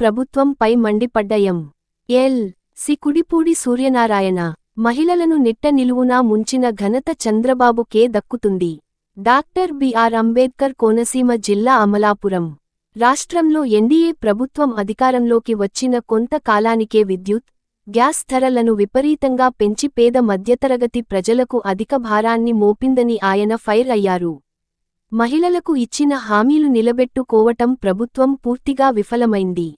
ప్రభుత్వంపై మండిపడ్డ M L. C. Kudipudi Suryanarayana మహిళలను నిట్ట నిలువునా ముంచిన ఘనత చంద్రబాబుకే దక్కుతుంది. డాక్టర్ బిఆర్ అంబేద్కర్ కోనసీమ జిల్లా అమలాపురం. రాష్ట్రంలో ఎన్డీఏ ప్రభుత్వం అధికారంలోకి వచ్చిన కొంత కాలానికే విద్యుత్ గ్యాస్ ధరలను విపరీతంగా పెంచి పేద మధ్యతరగతి ప్రజలకు అధిక భారాన్ని మోపిందని ఆయన ఫైర్ అయ్యారు. మహిళలకు ఇచ్చిన హామీలు నిలబెట్టుకోవటం ప్రభుత్వం పూర్తిగా విఫలమైంది.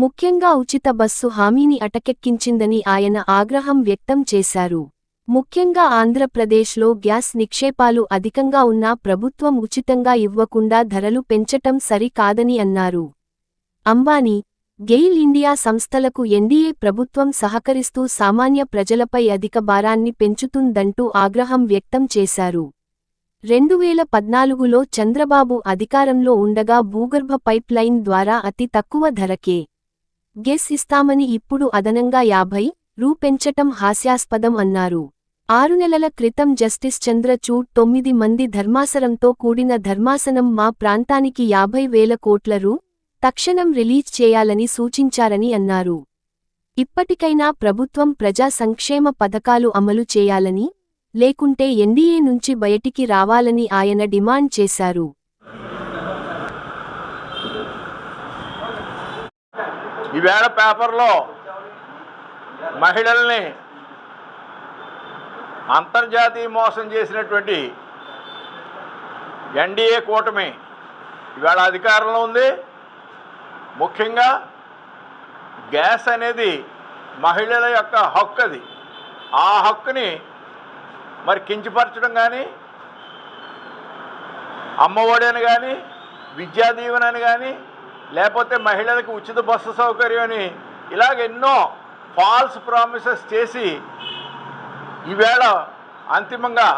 ముఖ్యంగా ఉచిత బస్సు హామీని అటకెక్కించిందని ఆయన ఆగ్రహం వ్యక్తం చేశారు. ముఖ్యంగా ఆంధ్రప్రదేశ్లో గ్యాస్ నిక్షేపాలు అధికంగా ఉన్నా ప్రభుత్వం ఉచితంగా ఇవ్వకుండా ధరలు పెంచటం సరికాదని అన్నారు. అంబానీ గెయిల్ ఇండియా సంస్థలకు ఎన్డీఏ ప్రభుత్వం సహకరిస్తూ సామాన్య ప్రజలపై అధిక భారాన్ని పెంచుతుందంటూ ఆగ్రహం వ్యక్తం చేశారు. రెండువేల పద్నాలుగులో చంద్రబాబు అధికారంలో ఉండగా భూగర్భ పైప్ లైన్ ద్వారా అతి తక్కువ ధరకే గెస్ ఇస్తామని ఇప్పుడు అదనంగా యాభై రూ పెంచటం హాస్యాస్పదం అన్నారు. ఆరు నెలల క్రితం జస్టిస్ చంద్రచూడ్ తొమ్మిది మంది ధర్మాసనంతో కూడిన ధర్మాసనం మా ప్రాంతానికి యాభై వేల కోట్ల రూ తక్షణం రిలీజ్ చేయాలని సూచించారని అన్నారు. ఇప్పటికైనా ప్రభుత్వం ప్రజా సంక్షేమ పథకాలు అమలు చేయాలని లేకుంటే ఎన్డీఏ నుంచి బయటికి రావాలని ఆయన డిమాండ్ చేశారు. ఈవేళ పేపర్లో మహిళల్ని అంతర్జాతీయ మోసం చేసినటువంటి ఎన్డీఏ కూటమి ఈవేళ అధికారంలో ఉంది. ముఖ్యంగా గ్యాస్ అనేది మహిళల యొక్క హక్కు అది. ఆ హక్కుని మరి కించపరచడం కానీ అమ్మఒడి అని కానీ విద్యా దీవెన అని కానీ లేకపోతే మహిళలకు ఉచిత బస్సు సౌకర్యం అని ఇలాగ ఎన్నో ఫాల్స్ ప్రామిసెస్ చేసి ఈవేళ అంతిమంగా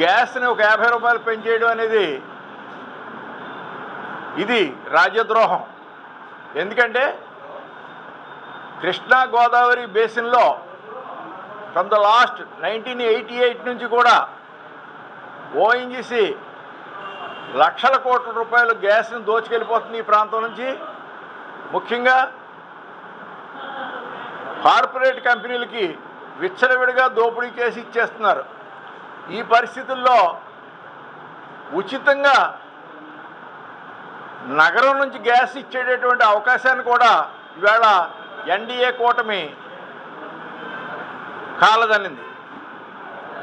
గ్యాస్ని ఒక యాభై రూపాయలు పెంచేయడం అనేది ఇది రాజ్యద్రోహం. ఎందుకంటే కృష్ణా గోదావరి బేసిన్లో from the last nineteen eighty eight నుంచి కూడా ఓఎన్జీసీ లక్షల కోట్ల రూపాయలు గ్యాస్ని దోచుకెళ్ళిపోతుంది ఈ ప్రాంతం నుంచి. ముఖ్యంగా కార్పొరేట్ కంపెనీలకి విచ్చలవిడిగా దోపిడీ చేసి ఇచ్చేస్తున్నారు. ఈ పరిస్థితుల్లో ఉచితంగా నగరం నుంచి గ్యాస్ ఇచ్చేటటువంటి అవకాశాన్ని కూడా ఇవాళ ఎన్డీఏ కూటమి కాలదన్నింది.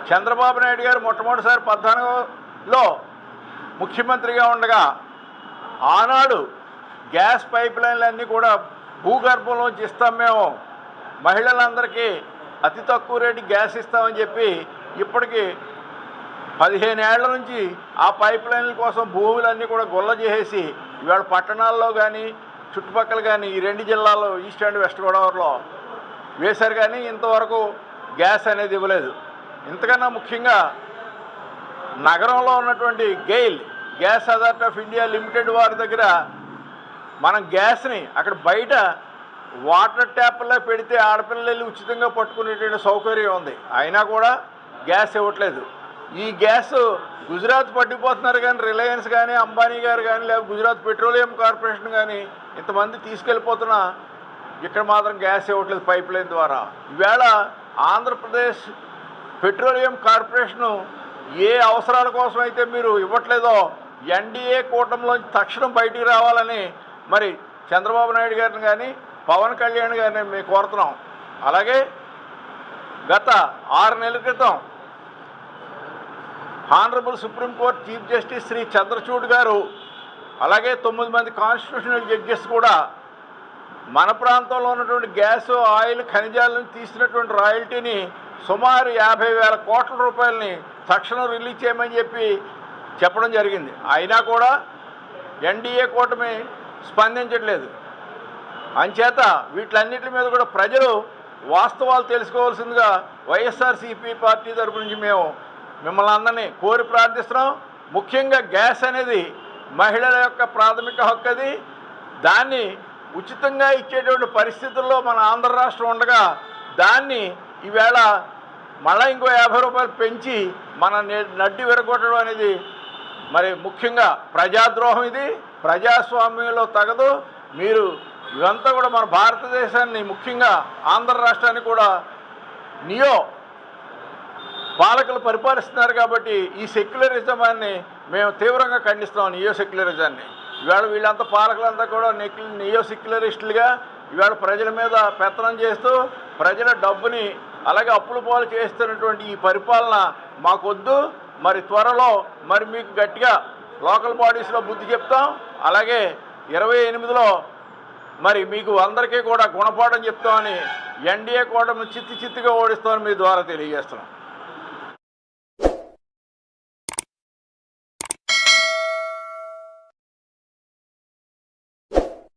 చంద్రబాబు నాయుడు గారు మొట్టమొదటిసారి పద్నాలుగులో ముఖ్యమంత్రిగా ఉండగా ఆనాడు గ్యాస్ పైప్ లైన్లన్నీ కూడా భూగర్భంలోంచి ఇస్తాం మేము. మహిళలందరికీ అతి తక్కువ రేటు గ్యాస్ ఇస్తామని చెప్పి ఇప్పటికీ పదిహేను ఏళ్ళ నుంచి ఆ పైప్ లైన్ల కోసం భూములన్నీ కూడా గుల్ల చేసేసి ఇవాళ పట్టణాల్లో కానీ చుట్టుపక్కల కానీ ఈ రెండు జిల్లాల్లో ఈస్ట్ అండ్ వెస్ట్ గోదావరిలో వేశారు కానీ ఇంతవరకు గ్యాస్ అనేది ఇవ్వలేదు. ఇంతకన్నా ముఖ్యంగా నగరంలో ఉన్నటువంటి GAIL gas authority of India limited వారి దగ్గర మనం గ్యాస్ని అక్కడ బయట వాటర్ ట్యాప్లో పెడితే ఆడపిల్లలు ఉచితంగా పట్టుకునేటువంటి సౌకర్యం ఉంది. అయినా కూడా గ్యాస్ ఇవ్వట్లేదు. ఈ గ్యాస్ గుజరాత్ పట్టిపోతున్నారు కానీ రిలయన్స్ కానీ అంబానీ గారు కానీ లేదా గుజరాత్ పెట్రోలియం కార్పొరేషన్ కానీ ఇంతమంది తీసుకెళ్ళిపోతున్నా ఇక్కడ మాత్రం గ్యాస్ ఇవ్వట్లేదు పైప్ లైన్ ద్వారా. ఈవేళ ఆంధ్రప్రదేశ్ పెట్రోలియం కార్పొరేషను ఏ అవసరాల కోసం అయితే మీరు ఇవ్వట్లేదో ఎన్డీఏ కూటమిలోంచి తక్షణం బయటికి రావాలని మరి చంద్రబాబు నాయుడు గారిని కానీ పవన్ కళ్యాణ్ గారిని మేము కోరుతున్నాం. అలాగే గత ఆరు నెలల క్రితం honourable supreme court chief justice Shri Chandrachud గారు అలాగే తొమ్మిది మంది కాన్స్టిట్యూషనల్ జడ్జెస్ కూడా మన ప్రాంతంలో ఉన్నటువంటి గ్యాస్ ఆయిల్ ఖనిజాలను తీసినటువంటి రాయల్టీని సుమారు యాభై వేల కోట్ల రూపాయలని తక్షణం రిలీజ్ చేయమని చెప్పి చెప్పడం జరిగింది. అయినా కూడా ఎన్డీఏ కూటమి స్పందించట్లేదు. అంచేత వీటిలన్నిటి మీద కూడా ప్రజలు వాస్తవాలు తెలుసుకోవాల్సిందిగా వైఎస్ఆర్సీపీ పార్టీ తరపు నుంచి మేము మిమ్మల్ని అందరినీ కోరి ప్రార్థిస్తున్నాం. ముఖ్యంగా గ్యాస్ అనేది మహిళల యొక్క ప్రాథమిక హక్కు అది. దాన్ని ఉచితంగా ఇచ్చేటువంటి పరిస్థితుల్లో మన ఆంధ్ర రాష్ట్రం ఉండగా దాన్ని ఈవేళ మళ్ళీ ఇంకో యాభై రూపాయలు పెంచి మన నే- నడ్డి విరగొట్టడం అనేది మరి ముఖ్యంగా ప్రజాద్రోహం ఇది. ప్రజాస్వామ్యంలో తగదు. మీరు ఇవంతా కూడా మన భారతదేశాన్ని ముఖ్యంగా ఆంధ్ర రాష్ట్రాన్ని కూడా నియో పాలకులు పరిపాలిస్తున్నారు కాబట్టి ఈ సెక్యులరిజమాన్ని మేము తీవ్రంగా ఖండిస్తాం నియో సెక్యులరిజాన్ని. ఇవాళ వీళ్ళంతా పాలకులంతా కూడా నెక్లి నియో సెక్యులరిస్టులుగా ఇవాళ ప్రజల మీద పెత్తనం చేస్తూ ప్రజల డబ్బుని అలాగే అప్పుల పాలు చేస్తున్నటువంటి ఈ పరిపాలన మాకొద్దు. మరి త్వరలో మరి మీకు గట్టిగా లోకల్ బాడీస్లో బుద్ధి చెప్తాం. అలాగే ఇరవై ఎనిమిదిలో మరి మీకు అందరికీ కూడా గుణపాఠం చెప్తామని ఎన్డీఏ కూడా చిత్తి చిత్తుగా ఓడిస్తామని మీ ద్వారా తెలియజేస్తున్నాం.